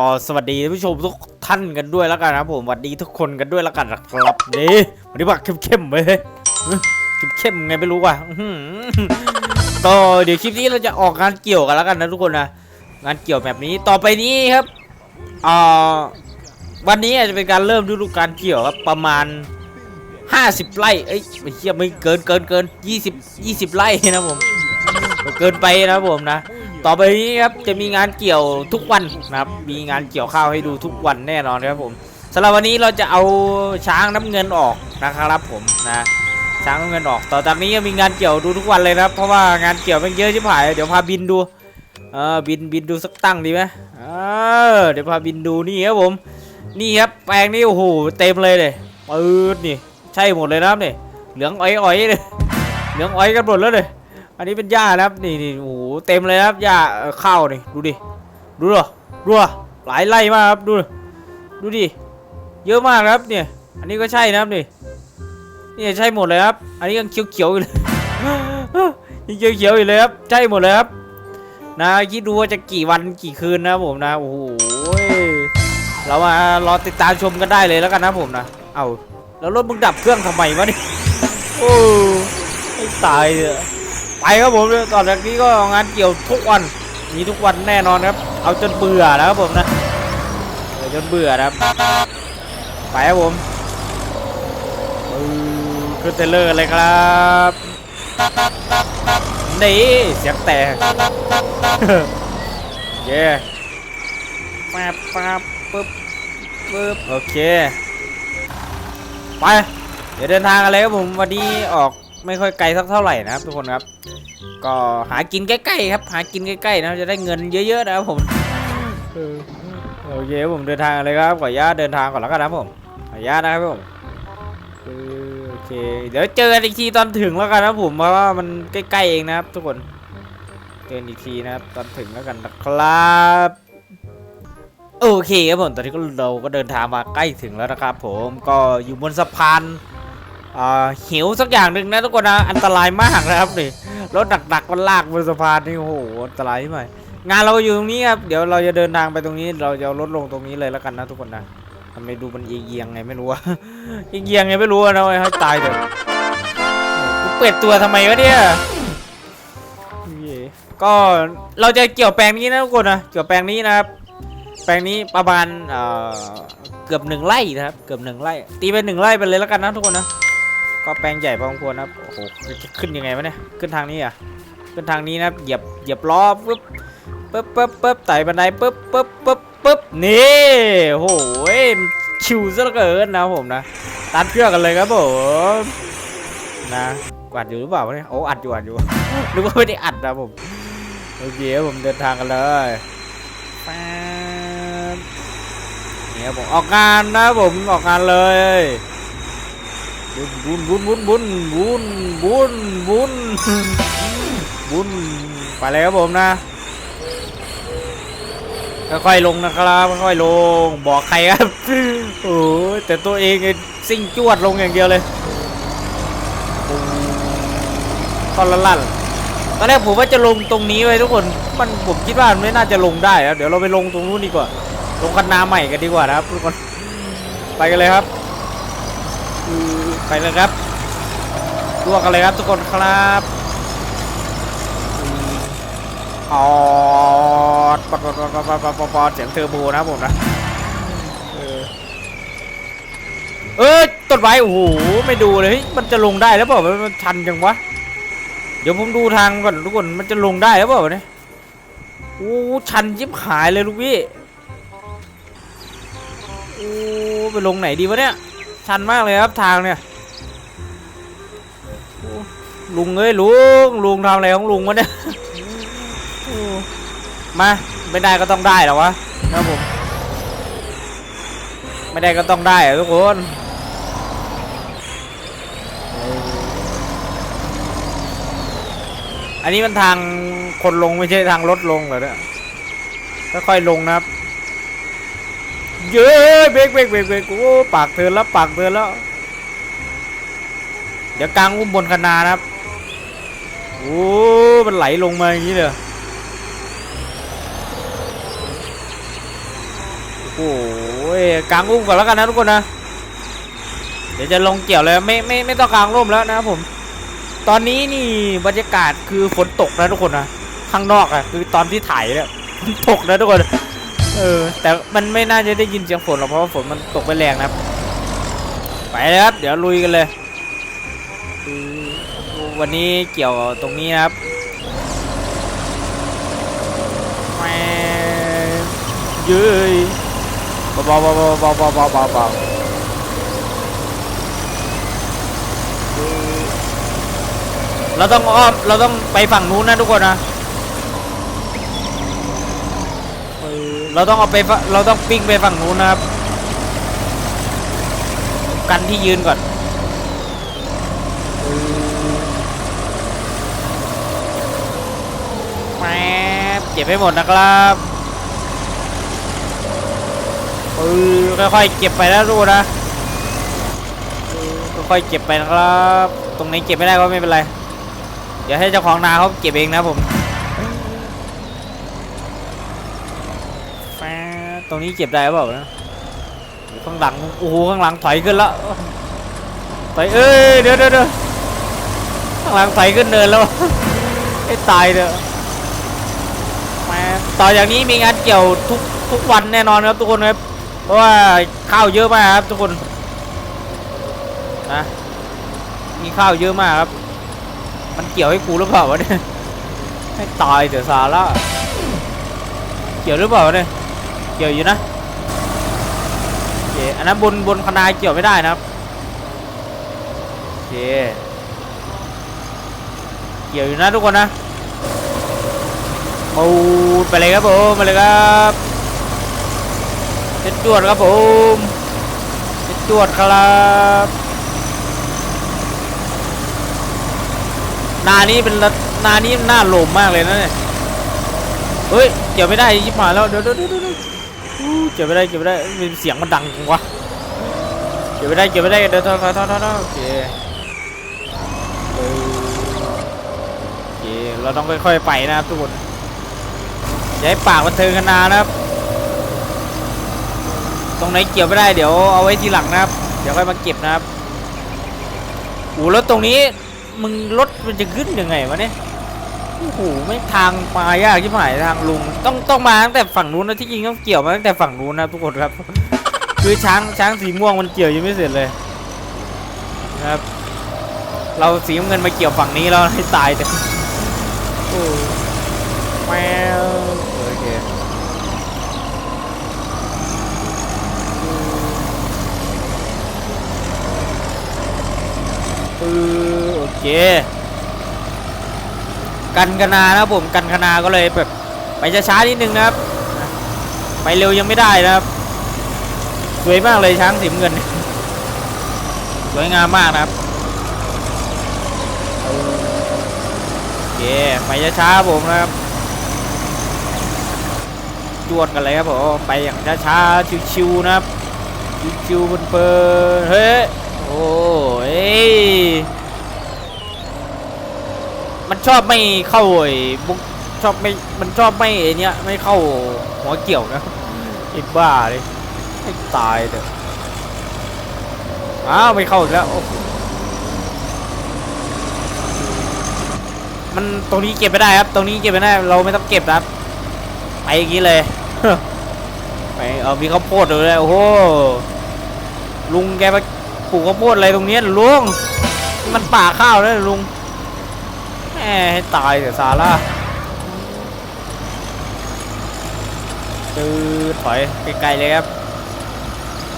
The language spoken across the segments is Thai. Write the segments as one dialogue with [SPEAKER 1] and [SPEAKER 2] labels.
[SPEAKER 1] ก็สวัสดีท่านผู้ชมทุกท่านกันด้วยแล้วกันนะผมสวัสดีทุกคนกันด้วยแล้วกันนะครับนี่วันนี้ว่าเข้มๆเลยเข้มๆไงไม่รู้ว่ะอื้อหือก็เดี๋ยวคลิปนี้เราจะออกงานเกี่ยวกันแล้วกันนะทุกคนนะงานเกี่ยวแบบนี้ต่อไปนี้ครับอ่าวันนี้อาจจะเป็นการเริ่มฤดูกาลเกี่ยวครับประมาณ 50 ไร่เอ้ยไม่เชี่ยไม่เกินเกินเกิน20 20 ไร่นะผมเกินไปนะผมนะ ต่อไปนี้ครับจะมีงานเกี่ยวทุกวันนะครับมีงานเกี่ยวข้าวให้ดูทุกวันแน่นอนครับผมสำหรับวันนี้เราจะเอาช้างน้ำเงินออกนะครับผมนะช้างน้ำเงินออก ต่อจากนี้จะมีงานเกี่ยวดูทุกวันเลยนะครับ เพราะว่างานเกี่ยวมันเยอะชิบหายเดี๋ยวพาบินดูเออบินบินดูสักตั้งดีไหมเออเดี๋ยวพาบินดูนี่ครับผมนี่ครับแปลงนี่โอ้โหเต็มเลยเลยปืดนี่ใช่หมดเลยนะครับนี่เหลืองอ้อยๆเลยเหลืองอ้อยกันหมดแล้วเลย อันนี้เป็นหญ้านะครับนี่นี่โอ้โหเต็มเลยครับหญ้าเข้าวนี่ดูดิดูดิดูหลายไร่มากครับดูดูดิเยอะมากครับเนี่ยอันนี้ก็ใช่นะครับนี่นี่ใช่หมดเลยครับ อันนี้ยังเขียวๆอยู่เลยยังเขียวๆอยู่เลยครับใช่หมดเลยครับนะคิดดูว่าจะกี่วันกี่คืนนะผมนะโอ้โหเรามารอติดตามชมกันได้เลยแล้วกันนะผมนะเอาแล้วรถมึงดับเครื่องทำไมวะนี่โอ้ตายเลย ไปครับผมตอนจากนี้ก็งานเกี่ยวทุกวันมีทุกวันแน่นอนครับ เอาจนเบื่อนะครับผมนะเอจนเบื่อนะครับ ไปครับผมเออเทรลเลอร์เลยครับนี่เสียงแตกเย้ป๊บป๊บปึ๊บปึ๊บโอเค ไป เดี๋ยวเดินทางกันเลยครับผมวันนี้ออก ไม่ค่อยไกลสักเท่าไหร่นะครับทุกคนครับ ก็หากินใกล้ๆครับ หากินใกล้ๆนะจะได้เงินเยอะๆนะครับผมโอเคผมเดินทางเลยครับขออนุญาตเดินทางก่อนแล้วกันนะผมขออนุญาตนะครับผมโอเคเดี๋ยวเจอกันอีกทีตอนถึงแล้วกันนะผมเพราะว่ามันใกล้ๆเองนะครับ ทุกคนเจอกันอีกทีนะครับตอนถึงแล้วกันนะครับโอเคครับผมตอนนี้ก็เราก็เดินทางมาใกล้ถึงแล้วนะครับ ผมก็อยู่บนสะพาน หิวสักอย่างหนึ่งนะทุกคนนะอันตรายมากนะครับนี่รถหนักๆมันลากบนสะพานนี่โอ้โหอันตรายไหนงานเราอยู่ตรงนี้ครับเดี๋ยวเราจะเดินทางไปตรงนี้ เราจะเอารถลงตรงนี้เลยแล้วกันนะทุกคนนะทำไมดูมันเอียงๆไงไม่รู้อะเอียงๆไงไม่รู้นะเว้ยให้ตายเถอะกูเปิดตัวทำไมวะเนี่ยก็เราจะเกี่ยวแปลงนี้นะทุกคนนะเกี่ยวแปลงนี้นะครับแปลงนี้ประมาณเกือบหนึ่งไร่นะครับ เกือบหนึ่งไร่ตีไปหนึ่งไร่ไปเลยแล้วกันนะทุกคนนะ ก็แปลงใหญ่พอสมควรนะครับโอ้โหจะขึ้นยังไงวะเนี่ยขึ้นทางนี้อะขึ้นทางนี้นะเหยียบเหยียบล้อปึ๊บปึ๊บปึ๊บปึ๊บไต่บันไดปึ๊บปึ๊บปึ๊บปึ๊บนี่โอ้โหชิวซะเหลือเกินนะผมนะตัดเครื่องกันเลยครับผมนะอัดอยู่หรือเปล่าเนี่ยโอ้อัดอยู่อัดอยู่นึกว่าไม่ได้อัดนะผมโอเคผมเดินทางกันเลยแป๊บนี่ครับผมออกงานนะผมออกงานเลย บุญบุญบุญบุญบุญบุญบุญบุญบุญไปเลยครับผมนะค่อยๆลงนะครับค่อยๆลงบอกใครครับโอ้แต่ตัวเองไอ้ซิ่งจวดลงอย่างเดียวเลยตอนละลั่นตอนแรกผมว่าจะลงตรงนี้ไว้ทุกคนมันผมคิดว่ามันไม่น่าจะลงได้ครับเดี๋ยวเราไปลงตรงนู้นดีกว่า ลงคันนาใหม่กันดีกว่านะครับทุกคนไปกันเลยครับ ไปเลยครับลวกกันเลยครับทุกคนครับออดปอดปอดปอดปอปอปอเสียงเทอร์โบนะผมนะเออต้นไม้โอ้โหไม่ดูเลยมันจะลงได้แล้วเปล่ามันชันจังวะเดี๋ยวผมดูทางก่อนทุกคนมันจะลงได้แล้วเปล่าเนี่ยโอ้ชันยิบหายเลยลูกพี่โอ้ไปลงไหนดีวะเนี่ยชันมากเลยครับทางเนี่ย ลุงเอ้ยลุงลุงทำอะไรของลุงวะเนี่ยโอ้มาไม่ได้ก็ต้องได้หรอวะนะครับผมไม่ได้ก็ต้องได้อะทุกคนเอออันนี้มันทางคนลงไม่ใช่ทางรถลงเหรอเนี่ยค่อยๆลงนะครับ เย้เบรกเบรกเบรกเบรกโอ้ปากเตือนแล้วปากเตือนแล้ว เดี๋ยวกลางอุ้มบนคนานะครับ โอ้มันไหลลงมาอย่างนี้เลยโอ้ยกางอุ้มก่อนแล้วกันนะทุกคนนะ เดี๋ยวจะลงเกี่ยวเลยไม่ไม่ไม่ต้องกางร่มแล้วนะครับผม ตอนนี้นี่บรรยากาศคือฝนตกนะทุกคนนะข้างนอกอะคือตอนที่ถ่ายเนี่ยฝนตกนะทุกคนเออแต่มันไม่น่าจะได้ยินเสียงฝนหรอกเพราะว่าฝนมันตกไปแรงนะครับ ไปเลยครับ เดี๋ยวลุยกันเลย วันนี้เกี่ยวตรงนี้ครับแมยืยเบาๆบบาๆเบาๆเบาๆเบาๆเบาเราต้องอ้อมเราต้องไปฝั่งนู้นนะทุกคนนะเราต้องเอาไปเราต้องปิ้งไปฝั่งนู้นนะครับ กันที่ยืนก่อน ก็บให้หมดนะครับค่อยๆเก็บไปแล้วดูนะค่อยๆเก็บไปนะครับ ตรงไหนเก็บไม่ได้ก็ไม่เป็นไร เดี๋ยวให้เจ้าของนาเขาเก็บเองนะผมตรงนี้เก็บได้หรือเปล่านะข้างหลังโอ้โหข้างหลังถอยขึ้นแล้วถอยเอ้ยเดี๋ยวเดี๋ยวข้างหลังถอยขึ้นเนินแล้วให้ตายเถอ ต่อจากนี้มีงานเกี่ยวทุกทุกวันแน่นอนครับทุกคนครับ เพราะว่าข้าวเยอะมากครับทุกคนนะมีข้าวเยอะมากครับ มันเกี่ยวให้กูหรือเปล่าวะเนี่ยให้ตายเถอะสาระเกี่ยวหรือเปล่าวะเนี่ยเกี่ยวอยู่นะโอเคอันนั้นบนบนคณาเกี่ยวไม่ได้นะครับโอเคเกี่ยวอยู่นะทุกคนนะ ปูดไปเลยครับผมไปเลยครับเจ็ดจวดครับผมเจ็ดจวดครับนานี้เป็นนานี้หน้าโหลมมากเลยนะเนี่ยเฮ้ยเกี่ยวไม่ได้ยิบหาแล้วเดี๋ยวเดี๋ยวเดี๋ยวเดี๋ยวอู้เก็บไม่ได้เก็บไม่ได้มีเสียงมันดังวะเก็บไม่ได้เก็บไม่ได้เดี๋ยวทอทอทอทอโอเคโอเคเราต้องค่อยๆไปนะครับทุกคน อย่าให้ปากมันเทิงกันนานนะครับ ตรงไหนเกี่ยวไม่ได้เดี๋ยวเอาไว้ทีหลังนะครับ เดี๋ยวค่อยมาเก็บนะครับโอ้แล้วตรงนี้มึงรถมันจะขึ้นยังไงวะเนี่ยโอ้โหไม่ทางมายากที่หายทางลุง ต้องต้องมาตั้งแต่ฝั่งนู้นนะที่จริงต้องเกี่ยวมาตั้งแต่ฝั่งนู้นนะทุกคนครับ คือช้างช้างสีม่วงมันเกี่ยวยังไม่เสร็จเลยนะครับ เราสีเงินมาเกี่ยวฝั่งนี้แล้วให้ตายแต่โอ้แมวโออโอเค กันคณานะครับผมกันคณาก็เลยแบบไปช้าๆนิดนึงนะครับ ไปเร็วยังไม่ได้นะครับ สวยมากเลยช้างสีเงิน สวยงามมากนะครับโอเคไปช้าๆผมนะครับจวดกันเลยครับผมไปอย่างช้าๆชิวๆนะครับชิวๆเพลินๆเฮ้ย โอ้ยมันชอบไม่เข้าไอ้บุกชอบไม่มันชอบไม่ไอ้เนี้ยไม่เข้าหัวเกี่ยวนะไอ้บ้าเลยให้ตายเถอะอ้าวไม่เข้าอีกแล้วมันตรงนี้เก็บไม่ได้ครับ ตรงนี้เก็บไม่ได้เราไม่ต้องเก็บนะครับไปอย่างนี้เลยไปเอามีข้าวโพดเลยโอ้โหลุงแกมา ปลูกข้าวโพดอะไรตรงนี้ยลุง มันป่าข้าวแล้วลุงแหมให้ตายเสียซาร่าตือถอยไกลๆเลยครับ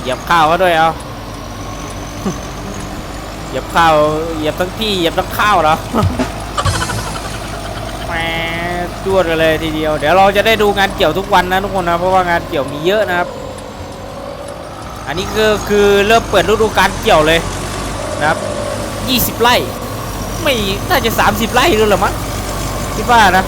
[SPEAKER 1] เหยียบข้าวเขาด้วยเอาเหยียบข้าว เหยียบทั้งพี่เหยียบทั้งข้าวเหรอแหมจวดกันเลยทีเดียว เดี๋ยวเราจะได้ดูงานเกี่ยวทุกวันนะทุกคนนะ เพราะว่างานเกี่ยวมีเยอะนะครับ อันนี้คือคือเริ่มเปิดฤดูกาลเกี่ยวเลยนะครับ 20 ไร่ ไม่น่าจะ 30 ไร่ด้วยเหรอมั้งคิดว่านะ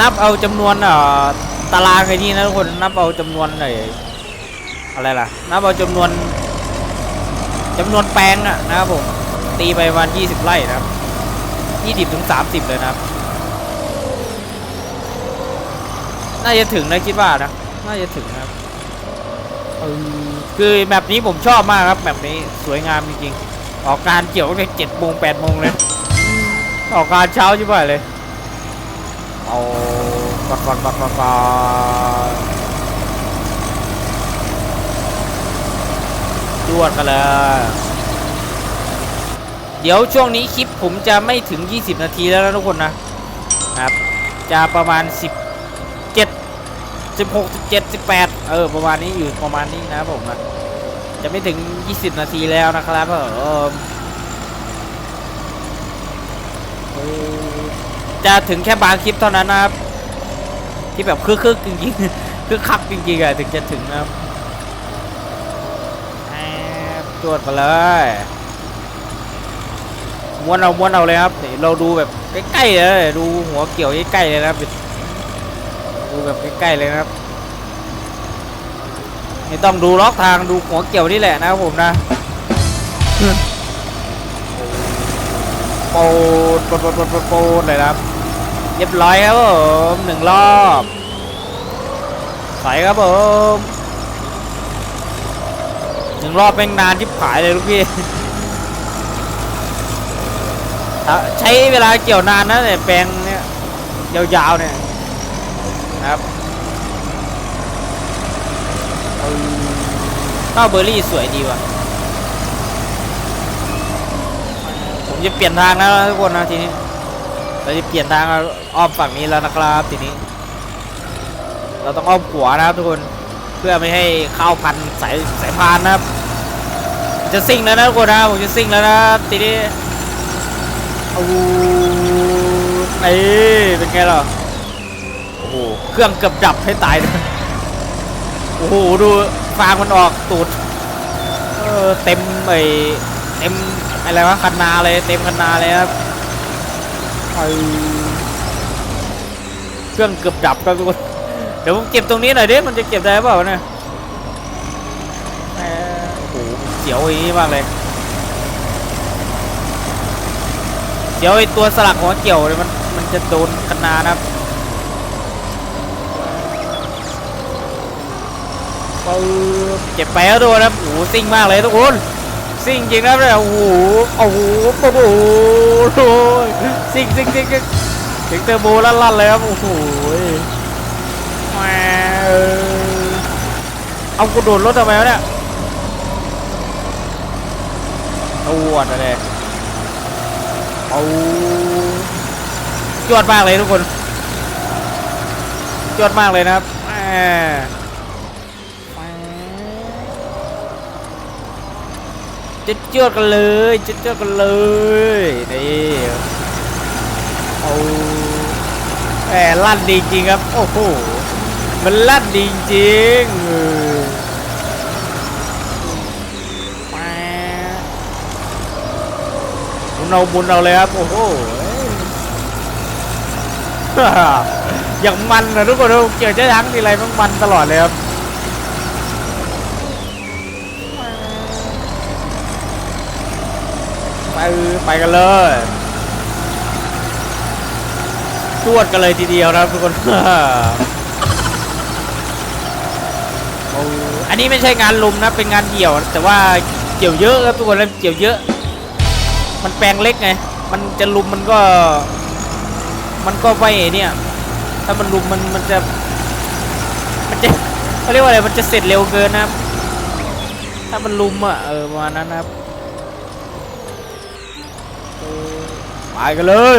[SPEAKER 1] นับเอาจำนวนเอ่อตารางไอ้นี่นะทุกคนนับเอาจำนวนไอ้อะไรล่ะ นับเอาจำนวนจำนวนแปลงอะนะครับผมตีไปประมาณ20 ไร่นะครับ 20ถึง30 เลยนะครับ น่าจะถึงนะคิดว่านะ น่าจะถึงนะครับ คือแบบนี้ผมชอบมากครับแบบนี้สวยงามจริงๆออกงานเกี่ยวตั้งแต่เจ็ดโมงแปดโมงเลยออกงานเช้าชิบหายเลยเอาปัดปัดปัดปัดปัดจวดกันเลยเดี๋ยวช่วงนี้คลิปผมจะไม่ถึง 20 นาทีแล้วนะทุกคนนะนะครับ จะประมาณ17 16 17 18 เออประมาณนี้อยู่ประมาณนี้นะผมนะจะไม่ถึง 20 นาทีแล้วนะครับเออจะถึงแค่บางคลิปเท่านั้นนะครับ ที่แบบคึกๆจริงๆคึกคักจริงๆอะถึงจะถึงนะครับตรวจไปเลยม้วนเอาม้วนเอาเลยครับเราดูแบบใกล้ๆเลยดูหัวเกี่ยวใกล้ๆเลยนะครับดูแบบใกล้ๆเลยนะครับ ไม่ต้องดูล็อกทางดูหัวเกี่ยวนี่แหละนะครับผมนะโปดโปดโปดโปดโปดโปดเลยนะครับ เรียบร้อยครับผมหนึ่งรอบใส่ครับผมหนึ่งรอบเป็นนานที่ผายเลยลูกพี่ใช้เวลาเกี่ยวนานนะเนี่ยแปลงเนี่ยยาวๆเนี่ยนะครับ ข้าวเบอร์รี่สวยดีว่ะ ผมจะเปลี่ยนทางแล้วทุกคนนะทีนี้ เราจะเปลี่ยนทางอ้อมฝั่งนี้แล้วนะครับทีนี้ เราต้องอ้อมขวานะครับทุกคน เพื่อไม่ให้เข้าพันสายสายพานนะครับ จะซิ่งแล้วนะทุกคนนะผมจะซิ่งแล้วนะทีนี้โอ้นี่เป็นไงล่ะ โอ้โห เครื่องเกือบดับให้ตายเลยโอ้โห ดู ฟางมันออกตูดเออเต็มไอเต็มอะไรวะคันนาเลยเต็มคันนาเลยครับไอเครื่องเกือบดับครับทุกคนเดี๋ยวผมเก็บตรงนี้หน่อยดิมันจะเก็บได้เปล่าเนี่ยโอ้โหเสียวอย่างนี้มากเลยเดี๋ยวไอตัวสลักหัวเกี่ยวเลยมันมันจะโดนคันนานะครับ ปึ๊บเจ็บไปแล้วทุกคนครับโอ้โหซิ่งมากเลยทุกคนซิ่งจริงนะเนี่ยโอ้โหโอ้โหโอ้โหโอ้ยซิ่งซิ่งซิ่งซิ่งเสียงเทอร์โบลั่นๆเลยครับโอ้โหเอากูโดดรถทำไมวะเนี่ยเอาวดอะไรเอาจวดมากเลยทุกคนจวดมากเลยนะครับแหม จะเจือดกันเลยจะเจือดกันเลยนี่โอ้แหมลั่นดีจริงครับโอ้โหมันลั่นดีจริงเออแหมบุญเอาบุญเอาเลยครับโอ้โหอย่างมันนะทุกคนเกี่ยวจะยั้งทีไรมันมันตลอดเลยครับ ไปไปกันเลยตวดกันเลยทีเดียวนะครับทุกคนอ้อันนี้ไม่ใช่งานลุมนะ เป็นงานเดี่ยว แต่ว่าเกี่ยวเยอะครับทุกคนเกี่ยวเยอะ มันแปลงเล็กไง มันจะลุมมันก็ มันก็ไม่เนี่ย ถ้ามันลุมมันมันจะ มันจะเขาเรียกว่าอะไร มันจะเสร็จเร็วเกินนะครับ ถ้ามันลุมอะเออประมาณนั้นนะครับ ไปกันเลย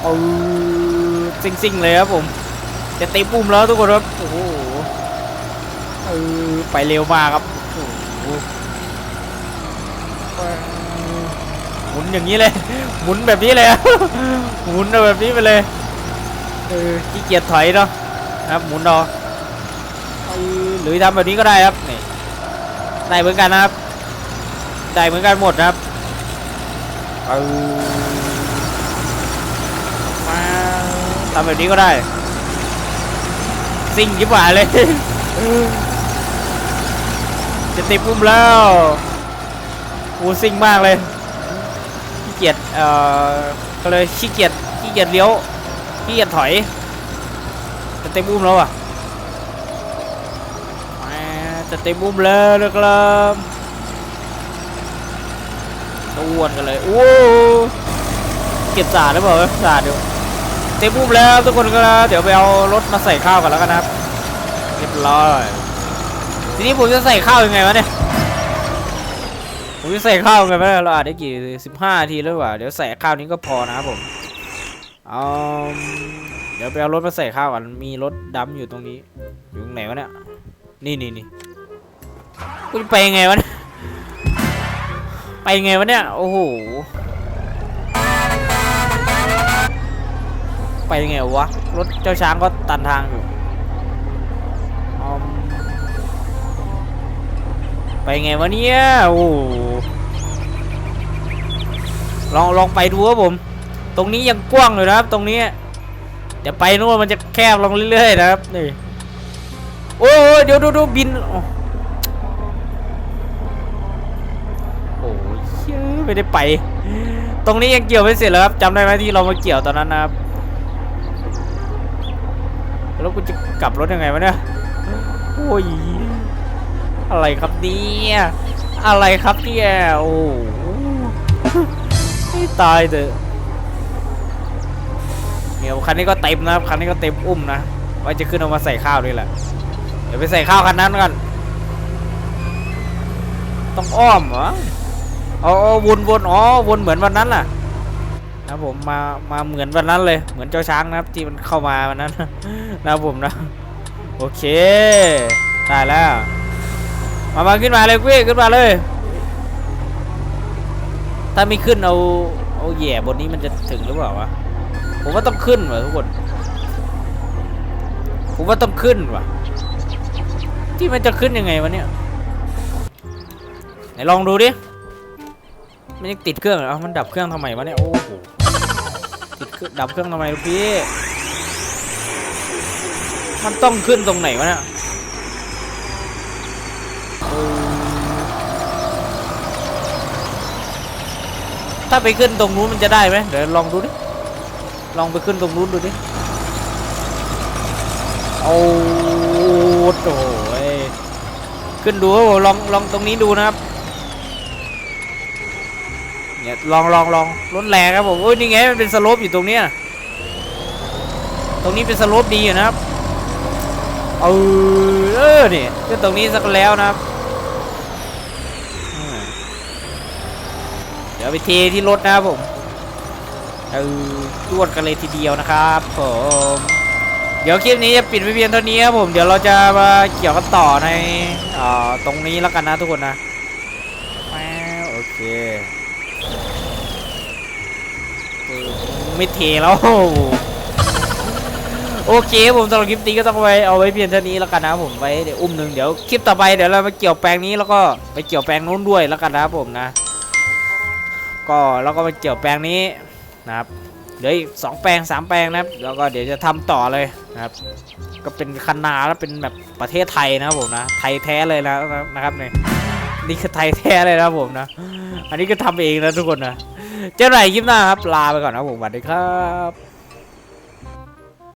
[SPEAKER 1] เอาซิ่งๆเลยครับผม จะตีปุ่มแล้วทุกคนครับโอ้โหเออไปเร็วมากครับโอ้โหหมุนอย่างนี้เลย หมุนแบบนี้เลยหมุนแบบนี้ไปเลยเออขี้เกียจถอยเนาะครับหมุนเอาเออหรือทำแบบนี้ก็ได้ครับนี่ได้เหมือนกันนะครับได้เหมือนกันหมดนะครับเออมา ทำแบบนี้ก็ได้ซิ่งยิ่งกว่าเลย จะติดปุ่มแล้วโอ้ซิ่งมากเลยขี้เกียจเอ่อก็เลยขี้เกียจขี้เกียจเลี้ยวขี้เกียจถอยจะเต็มอุ้มแล้วอะแหมจะเต็มอุ้มแล้วนะครับตัวอ้วนกันเลยโอ้เก็บสาดหรือเปล่าสาดเดี๋ยวเต็มอุ้มแล้วทุกคนก็เดี๋ยวไปเอารถมาใส่ข้าวกันแล้วกันนะครับเรียบร้อยทีนี้ผมจะใส่ข้าวยังไงวะเนี่ยผมจะใส่ข้าวกันไหมเราอาจได้กี่สิบห้าทีแล้วว่ะเดี๋ยวใส่ข้าวนี้ก็พอนะครับผมเอาเดี๋ยวไปเอารถมาใส่ข้าวกันมีรถดำอยู่ตรงนี้ อยู่ตรงไหนวะเนี่ยนี่นี่นี่กูจะไปยังไงวะเนี่ยไปยังไงวะเนี่ยโอ้โห ไปยังไงวะ รถเจ้าช้างก็ตันทางอยู่ไปไงวะเนี่ยโอ้ลองลองไปดูครับผม ตรงนี้ยังกว้างเลยนะครับ ตรงนี้เดี๋ยวไปนู่นมันจะแคบลงเรื่อยๆนะครับนี่โอ้เดี๋ยวดูดูบินโอ้ยเหี้ยไม่ได้ไป ตรงนี้ยังเกี่ยวไม่เสร็จเลยครับจำได้ไหมที่เรามาเกี่ยวตอนนั้นนะครับ แล้วกูจะกลับรถยังไงวะเนี่ยโอ้ยอะไรครับเนี่ยอะไรครับเนี่ยโอ้โหให้ตายเถอะเนี่ยวคันนี้ก็เต็มนะครับคันนี้ก็เต็มอุ้มนะว่าจะขึ้นเอามาใส่ข้าวด้วยแหละเดี๋ยวไปใส่ข้าวคันนั้นกันต้องอ้อมเหรอเอาเอวนวนอ๋อวนเหมือนวันนั้นล่ะ นะผมมามาเหมือนวันนั้นเลย เหมือนเจ้าช้างนะครับที่มันเข้ามาวันนั้นนะครับผมนะ โอเคได้แล้ว มามาขึ้นมาเลยกุ้ยขึ้นมาเลย ถ้าไม่ขึ้นเอาเอาแหย่บนนี้มันจะถึงหรือเปล่าวะผมว่าต้องขึ้นว่ะทุกคนผมว่าต้องขึ้นว่ะ ที่มันจะขึ้นยังไงวะเนี่ยไหนลองดูดิมันยังติดเครื่องเหรอมันดับเครื่องทำไมวะเนี่ย โอ้โห ดับเครื่องทำไมลูกพี่ มันต้องขึ้นตรงไหนวะเนี่ยถ้าไปขึ้นตรงนู้นมันจะได้ไหมเดี๋ยวลองดูดิ ลองไปขึ้นตรงนู้นดูดิ โอ้โหยขึ้นดูลองลองตรงนี้ดูนะครับ เนี่ยลองลองลองรถแรงครับผมโอ้ยนี่ไงมันเป็นสโลปอยู่ตรงเนี้ยตรงนี้เป็นสโลปดีอยู่นะครับเออเออเนี่ยตรงนี้สักแล้วนะครับเดี๋ยวไปเทที่รถนะครับผมเออจวดกันเลยทีเดียวนะครับผมเดี๋ยวคลิปนี้จะปิดไปเพียงเท่านี้ครับผมเดี๋ยวเราจะมาเกี่ยวกันต่อในเอ่ตรงนี้แล้วกันนะทุกคนนะแป๊วโอเคเออ ไม่เทแล้ว โอเคผมสำหรับคลิปนี้ก็ต้องไว้เอาไว้เพียงเท่านี้แล้วกันนะผมไว้เดี๋ยวอุ้มหนึ่งเดี๋ยวคลิปต่อไปเดี๋ยวเรามาเกี่ยวแปลงนี้แล้วก็ไปเกี่ยวแปลงนู้นด้วยแล้วกันนะผมนะ ก็แล้วก็มาเกี่ยวแปลงนี้นะครับเหลืออีกสองแปลงสามแปลงนะครับแล้วก็เดี๋ยวจะทำต่อเลยนะครับ ก็เป็นคันนาแล้วเป็นแบบประเทศไทยนะครับผมนะไทยแท้เลยนะนะครับเนี่ย นี่คือไทยแท้เลยนะผมนะ อันนี้ก็ทำเองนะทุกคนนะ เจอกันใหม่คลิปหน้าครับ ลาไปก่อนนะผมสวัสดีครับ